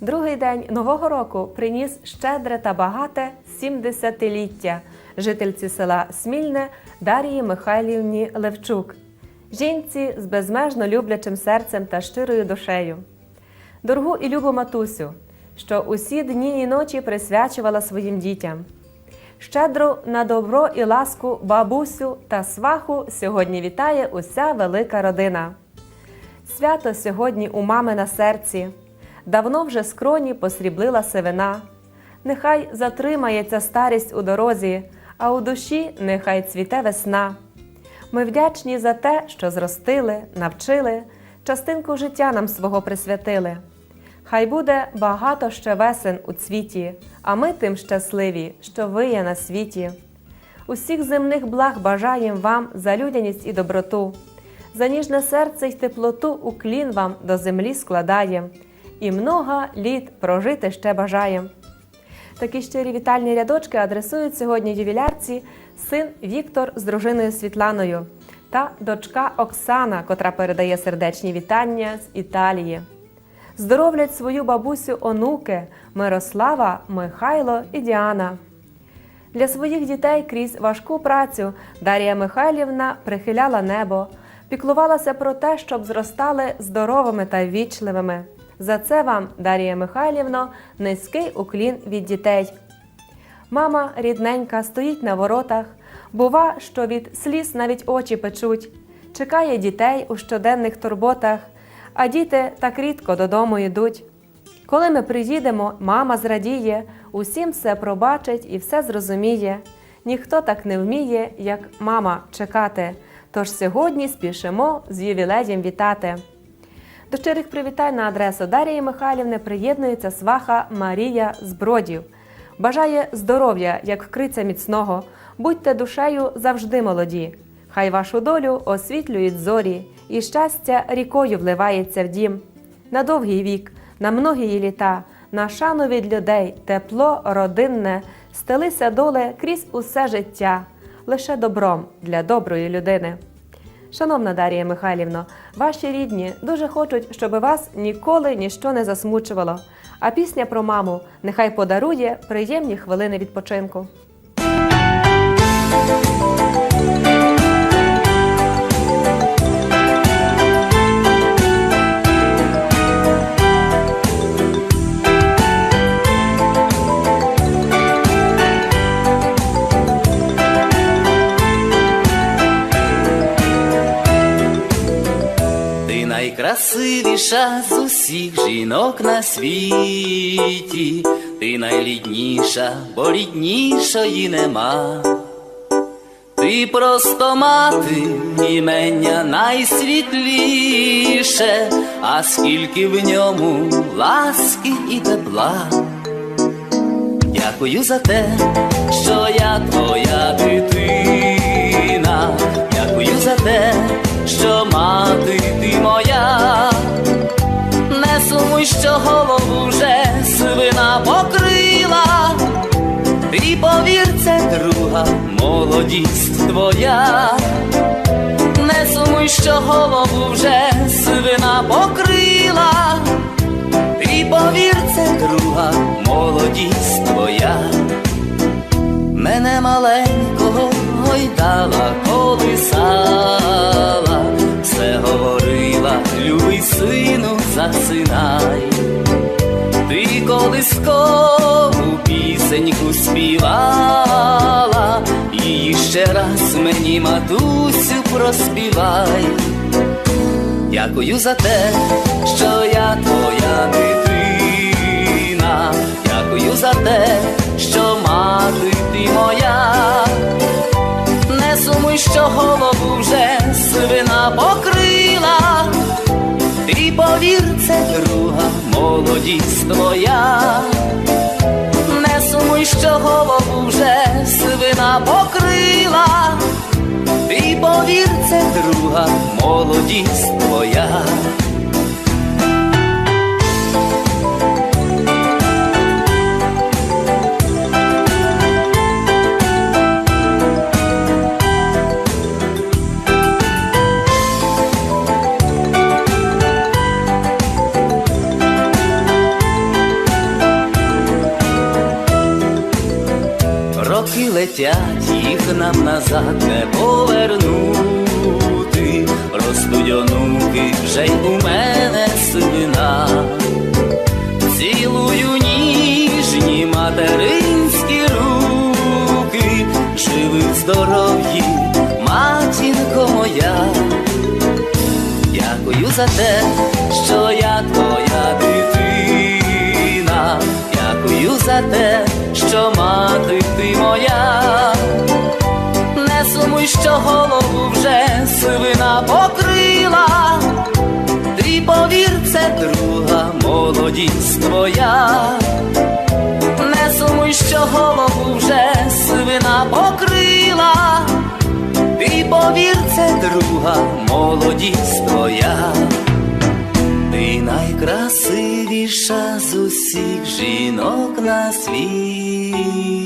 Другий день нового року приніс щедре та багате 70-ліття жительці села Смільне Дарії Михайлівні Левчук, жінці з безмежно люблячим серцем та щирою душею. Дорогу і любу матусю, що усі дні і ночі присвячувала своїм дітям. Щедру на добро і ласку бабусю та сваху сьогодні вітає уся велика родина. Свято сьогодні у мами на серці. Давно вже скроні посріблила сивина. Нехай затримається старість у дорозі, а у душі нехай цвіте весна. Ми вдячні за те, що зростили, навчили, частинку життя нам свого присвятили. Хай буде багато ще весен у цвіті, а ми тим щасливі, що ви є на світі. Усіх земних благ бажаєм вам за людяність і доброту, за ніжне серце й теплоту уклін вам до землі складаєм, і много літ прожити ще бажаєм. Такі щирі вітальні рядочки адресують сьогодні ювілярці син Віктор з дружиною Світланою та дочка Оксана, котра передає сердечні вітання з Італії. Здоровлять свою бабусю онуки Мирослава, Михайло і Діана. Для своїх дітей крізь важку працю Дар'я Михайлівна прихиляла небо, піклувалася про те, щоб зростали здоровими та ввічливими. За це вам, Дар'я Михайлівно, низький уклін від дітей. Мама рідненька стоїть на воротах, бува, що від сліз навіть очі печуть, чекає дітей у щоденних турботах, а діти так рідко додому йдуть. Коли ми приїдемо, мама зрадіє, усім все пробачить і все зрозуміє. Ніхто так не вміє, як мама, чекати. Тож сьогодні спішимо з ювілеєм вітати. До щирих привітань на адресу Дарії Михайлівни приєднується сваха Марія Збродів. Бажає здоров'я, як криця міцного, будьте душею завжди молоді. Хай вашу долю освітлюють зорі, і щастя рікою вливається в дім. На довгий вік, на многії літа, на шану від людей, тепло родинне, стелися доле крізь усе життя, лише добром для доброї людини. Шановна Дарія Михайлівно, ваші рідні дуже хочуть, щоб вас ніколи ніщо не засмучувало. А пісня про маму нехай подарує приємні хвилини відпочинку. Найкрасивіша з усіх жінок на світі, ти найлідніша, бо ріднішої нема. Ти просто мати, імення найсвітліше, а скільки в ньому ласки і тепла. Дякую за те, що я твоя дитина. Дякую за те, що мати ти що голову вже свина покрила. І повір, це друга молодість твоя. Не сумуй, що голову вже свина покрила. І повір, це друга молодість твоя. Мене маленького гойдала, колисала, все говорила, любий сину, засинай. Ти колискову пісеньку співала, і ще раз мені, матусю, проспівай. Дякую за те, що я твоя дитина. Дякую за те, що мати ти моя. Не сумуй, що голову вже молодість твоя. Не сумуй, що голову вже свина покрила. І повір, це друга молодість твоя. Щастять, їх нам назад не повернути. Ростуть онуки, вже й у мене сивина. Цілую ніжні материнські руки, живи в здоров'ї, матінко моя. Дякую за те, що я твоя дитина. Дякую за те, молодість твоя. Не сумуй, що голову вже сивина покрила. Ти повір, це друга молодість твоя. Ти найкрасивіша з усіх жінок на світі.